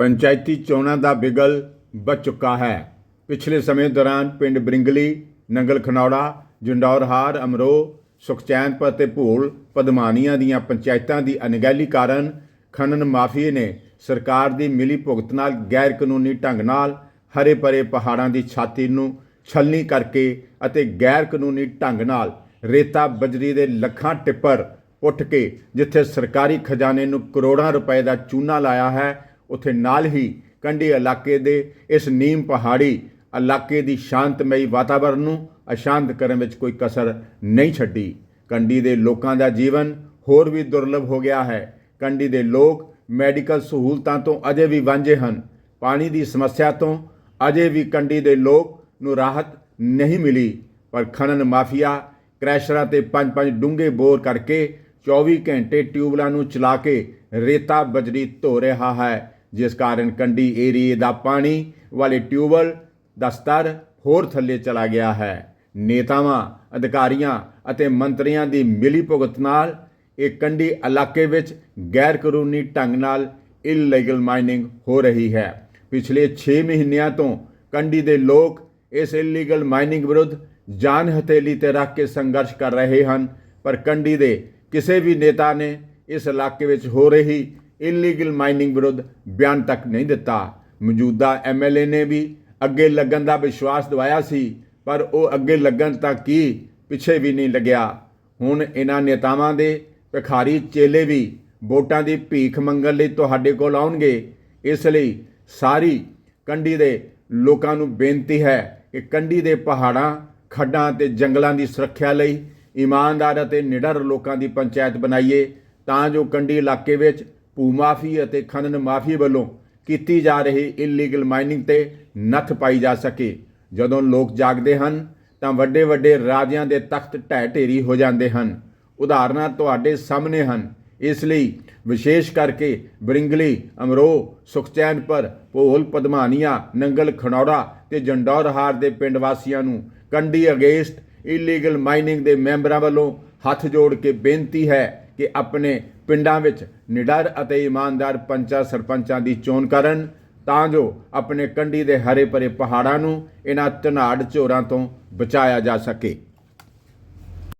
ਪੰਚਾਇਤੀ ਚੋਣਾਂ ਦਾ ਬਿਗਲ ਵੱਜ ਚੁੱਕਾ ਹੈ। ਪਿਛਲੇ ਸਮੇਂ ਦੌਰਾਨ ਪਿੰਡ ਬਰਿੰਗਲੀ, ਨੰਗਲ ਖਨੌੜਾ ਜੰਡੌਰਹਾਰ ਅਮਰੋ, ਸੁਖਚੈਨਪੁਰ ਤੇ ਭੂਲ ਪਦਮਾਨੀਆਂ ਦੀਆਂ ਪੰਚਾਇਤਾਂ ਦੀ ਅਣਗਹਿਲੀ ਕਾਰਨ ਖਨਨ ਮਾਫੀਏ ਨੇ ਸਰਕਾਰ ਦੀ ਮਿਲੀ ਭੁਗਤ ਨਾਲ ਗੈਰ ਕਾਨੂੰਨੀ ਢੰਗ ਨਾਲ ਹਰੇ ਭਰੇ ਪਹਾੜਾਂ ਦੀ ਛਾਤੀ ਨੂੰ ਛਲਨੀ ਕਰਕੇ ਅਤੇ ਗੈਰ ਕਾਨੂੰਨੀ ਢੰਗ ਨਾਲ ਰੇਤਾ ਬਜਰੀ ਦੇ ਲੱਖਾਂ ਟਿੱਪਰ ਉੱਠ ਕੇ ਜਿੱਥੇ ਸਰਕਾਰੀ ਖਜ਼ਾਨੇ ਨੂੰ ਕਰੋੜਾਂ ਰੁਪਏ ਦਾ ਚੂਨਾ ਲਾਇਆ ਹੈ ਉੱਥੇ ਨਾਲ ਹੀ ਕੰਢੀ ਇਲਾਕੇ ਦੇ ਇਸ ਨੀਮ ਪਹਾੜੀ ਇਲਾਕੇ ਦੀ ਸ਼ਾਂਤਮਈ ਵਾਤਾਵਰਣ ਨੂੰ ਅਸ਼ਾਂਤ ਕਰਨ ਵਿੱਚ ਕੋਈ ਕਸਰ ਨਹੀਂ ਛੱਡੀ। ਕੰਢੀ ਦੇ ਲੋਕਾਂ ਦਾ ਜੀਵਨ ਹੋਰ ਵੀ ਦੁਰਲਭ ਹੋ ਗਿਆ ਹੈ। ਕੰਢੀ ਦੇ ਲੋਕ ਮੈਡੀਕਲ ਸਹੂਲਤਾਂ ਤੋਂ ਅਜੇ ਵੀ ਵਾਂਝੇ ਹਨ। ਪਾਣੀ ਦੀ ਸਮੱਸਿਆ ਤੋਂ ਅਜੇ ਵੀ ਕੰਢੀ ਦੇ ਲੋਕ ਨੂੰ ਰਾਹਤ ਨਹੀਂ ਮਿਲੀ। ਪਰ ਖਣਨ ਮਾਫੀਆ, ਕ੍ਰੈਸ਼ਰਾਂ ਤੇ ਪੰਜ ਪੰਜ ਡੂੰਘੇ ਬੋਰ ਕਰਕੇ 24 ਘੰਟੇ ਟਿਊਬਲਾਂ ਨੂੰ ਚਲਾ ਕੇ ਰੇਤਾ ਬਜਰੀ ਧੋ ਰਿਹਾ ਹੈ। ਜਿਸ ਕਾਰਨ ਕੰਢੀ ਏਰੀਏ ਦਾ ਪਾਣੀ ਵਾਲੇ ਟਿਊਬਲ ਦਾ ਸਤਰ ਹੋਰ ਥੱਲੇ ਚਲਾ ਗਿਆ ਹੈ। ਨੇਤਾਵਾਂ, ਅਧਿਕਾਰੀਆਂ ਅਤੇ ਮੰਤਰੀਆਂ ਦੀ ਮਿਲੀ ਭੁਗਤ ਨਾਲ ਇਹ ਕੰਢੀ ਇਲਾਕੇ ਵਿੱਚ ਗੈਰ ਕਾਨੂੰਨੀ ਢੰਗ ਨਾਲ ਇਲੀਗਲ ਮਾਈਨਿੰਗ ਹੋ ਰਹੀ ਹੈ। ਪਿਛਲੇ 6 ਮਹੀਨਿਆਂ ਤੋਂ ਕੰਢੀ ਦੇ ਲੋਕ ਇਸ ਇਲੀਗਲ ਮਾਈਨਿੰਗ ਵਿਰੁੱਧ ਜਾਨ ਹਥੇਲੀ ਤੇ ਰੱਖ ਕੇ ਸੰਘਰਸ਼ ਕਰ ਰਹੇ ਹਨ, ਪਰ ਕੰਢੀ ਦੇ ਕਿਸੇ ਵੀ ਨੇਤਾ ਨੇ ਇਸ ਇਲਾਕੇ ਵਿੱਚ ਹੋ ਰਹੀ ਇਨਲੀਗਲ ਮਾਈਨਿੰਗ ਵਿਰੁੱਧ ਬਿਆਨ ਤੱਕ ਨਹੀਂ ਦਿੱਤਾ। ਮੌਜੂਦਾ ਐਮਐਲਏ ਨੇ ਵੀ ਅੱਗੇ ਲੱਗਣ ਦਾ ਵਿਸ਼ਵਾਸ ਦਿਵਾਇਆ ਸੀ, ਪਰ ਉਹ ਅੱਗੇ ਲੱਗਣ ਤੱਕ ਕੀ ਪਿੱਛੇ ਵੀ ਨਹੀਂ ਲੱਗਿਆ। ਹੁਣ ਇਹਨਾਂ ਨੇਤਾਵਾਂ ਦੇ ਭਿਖਾਰੀ ਚੇਲੇ ਵੀ ਵੋਟਾਂ ਦੀ ਭੀਖ ਮੰਗਣ ਲਈ ਤੁਹਾਡੇ ਕੋਲ ਆਉਣਗੇ। ਇਸ ਲਈ ਸਾਰੀ ਕੰਢੀ ਦੇ ਲੋਕਾਂ ਨੂੰ ਬੇਨਤੀ ਹੈ ਕਿ ਕੰਢੀ ਦੇ ਪਹਾੜਾਂ, ਖੱਡਾਂ ਤੇ ਜੰਗਲਾਂ ਦੀ ਸੁਰੱਖਿਆ ਲਈ ਇਮਾਨਦਾਰ ਅਤੇ ਨਿਡਰ ਲੋਕਾਂ ਦੀ ਪੰਚਾਇਤ ਬਣਾਈਏ, ਤਾਂ ਜੋ ਕੰਢੀ ਇਲਾਕੇ ਵਿੱਚ ਭੂ ਮਾਫੀ ਅਤੇ ਖਨਨ ਮਾਫੀ ਵੱਲੋਂ ਕੀਤੀ ਜਾ ਰਹੀ ਇਲੀਗਲ ਮਾਈਨਿੰਗ ਤੇ ਨੱਥ ਪਾਈ ਜਾ ਸਕੇ। ਜਦੋਂ ਲੋਕ ਜਾਗਦੇ ਹਨ, ਤਾਂ ਵੱਡੇ ਵੱਡੇ ਰਾਜਿਆਂ ਦੇ ਤਖਤ ਢਹਿ ਢੇਰੀ ਹੋ ਜਾਂਦੇ ਹਨ। ਉਦਾਹਰਨਾਂ ਤੁਹਾਡੇ ਸਾਹਮਣੇ ਹਨ। ਇਸ ਲਈ ਵਿਸ਼ੇਸ਼ ਕਰਕੇ ਬਰਿੰਗਲੀ ਅਮਰੋ ਸੁਖਚੈਨਪੁਰ ਭੋਲ, ਪਦਮਾਨੀਆ, ਨੰਗਲ ਖਣੌੜਾ ਤੇ ਜੰਡੌਰਹਾਰ ਦੇ ਪਿੰਡ ਵਾਸੀਆਂ ਨੂੰ ਕੰਡੀ ਅਗੇਂਸਟ ਇਲੀਗਲ ਮਾਈਨਿੰਗ ਦੇ ਮੈਂਬਰਾਂ ਵੱਲੋਂ ਹੱਥ ਜੋੜ ਕੇ ਬੇਨਤੀ ਹੈ ਕਿ ਆਪਣੇ ਪਿੰਡਾਂ ਵਿੱਚ ਨਿਡਰ ਅਤੇ ਇਮਾਨਦਾਰ ਪੰਚਾਂ ਸਰਪੰਚਾਂ ਦੀ ਚੋਣ ਕਰਨ, ਤਾਂ ਜੋ ਆਪਣੇ ਕੰਢੀ ਦੇ ਹਰੇ ਭਰੇ ਪਹਾੜਾਂ ਨੂੰ ਇਹਨਾਂ ਧਨਾੜ ਚੋਰਾਂ ਤੋਂ ਬਚਾਇਆ ਜਾ ਸਕੇ।